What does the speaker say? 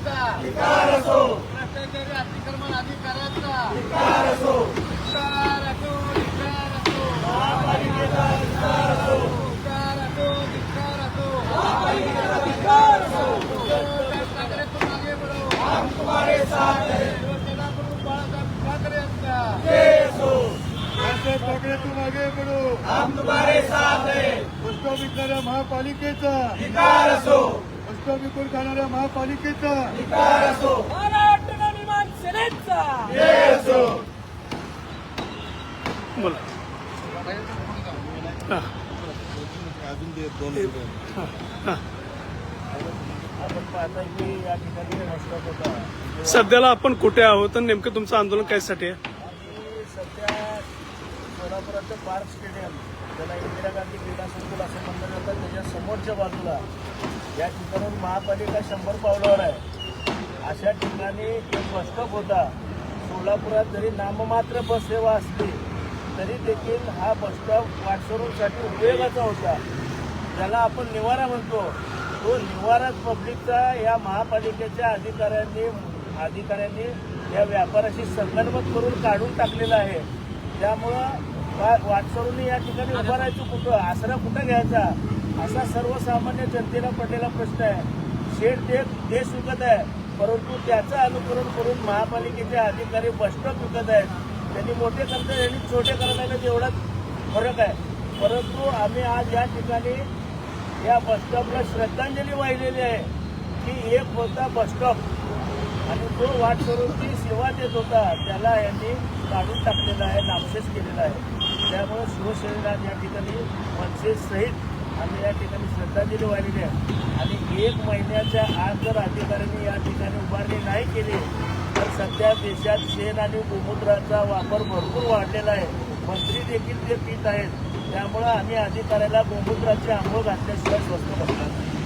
अधिकाऱ्यांचा भ्रष्टाचारी अतिक्रमण धिक्कार असो धिक्कार असो. धिक्कार असो धिक्कार असो. ठाकरेतून मागे बढ़ो शिवसेना प्रमुख बाळासाहेब ठाकरे यांचा बाळासाहेब ठाकरे तू मागे पडू. हम तुम्हारे साथ है. विकणाऱ्या महापालिकेचा. अधिकार असो. पुस्तक विकून खाणाऱ्या महापालिकेचा महाराष्ट्र नवनिर्माण सेनेचा बोला. आपण पाहता की या ठिकाणी रस्त्यात होता सध्याला आपण कुठे आहोत आणि नेमकं तुमचं आंदोलन कशासाठी आहे आणि सध्या सोलापुराचं पार्क स्टेडियम ज्याला इंदिरा गांधी क्रीडा संकुल असं म्हणलं जातं त्याच्या समोरच्या बाजूला या ठिकाणी महापालिका शंभर पावलावर आहे. अशा ठिकाणी एक बसस्टॉप होता. सोलापुरात जरी नाममात्र बस सेवा असली तरी देखील हा बसस्टॉप वाटसरूंसाठी उपयोगाचा होता. ज्याला आपण निवारा म्हणतो. तो निवारा पब्लिकचा या महापालिकेच्या अधिकाऱ्यांनी अधिकाऱ्यांनी या व्यापाराशी संगनमत करून काढून टाकलेला आहे. त्यामुळं वा- वाटसरूंनी या ठिकाणी उभारायचं कुठं? आसरा कुठं घ्यायचा? असा सर्वसामान्य जनतेला पडलेला प्रश्न आहे. शेठ ते देश विकत आहे. परंतु त्याचं अनुकरण करून महापालिकेचे अधिकारी बसस्टॉप विकत आहेत. त्यांनी मोठे करतात यांनी छोटे करतात एवढाच फरक आहे. परंतु आम्ही आज या ठिकाणी या बसस्टॉपला श्रद्धांजली वाहिलेली आहे की एक होता बसस्टॉप आणि तो वाट करून ती सेवा देत होता त्याला यांनी काढून टाकलेला आहे नामशेष केलेला आहे. त्यामुळे शिवसेनेला या ठिकाणी मनसेसहित आम्ही या ठिकाणी श्रद्धांजली वाहिली आहे. आणि एक महिन्याच्या आत जर अधिकाऱ्यांनी या ठिकाणी उभारणी नाही केली तर सध्या देशात शेण आणि गोमूत्राचा वापर भरपूर वाढलेला आहे. मंत्री देखील ते पीत आहेत. त्यामुळं आम्ही अधिकाऱ्याला गोमूत्राची आंघोळ घातल्याशिवाय स्वस्त बसणार नाही.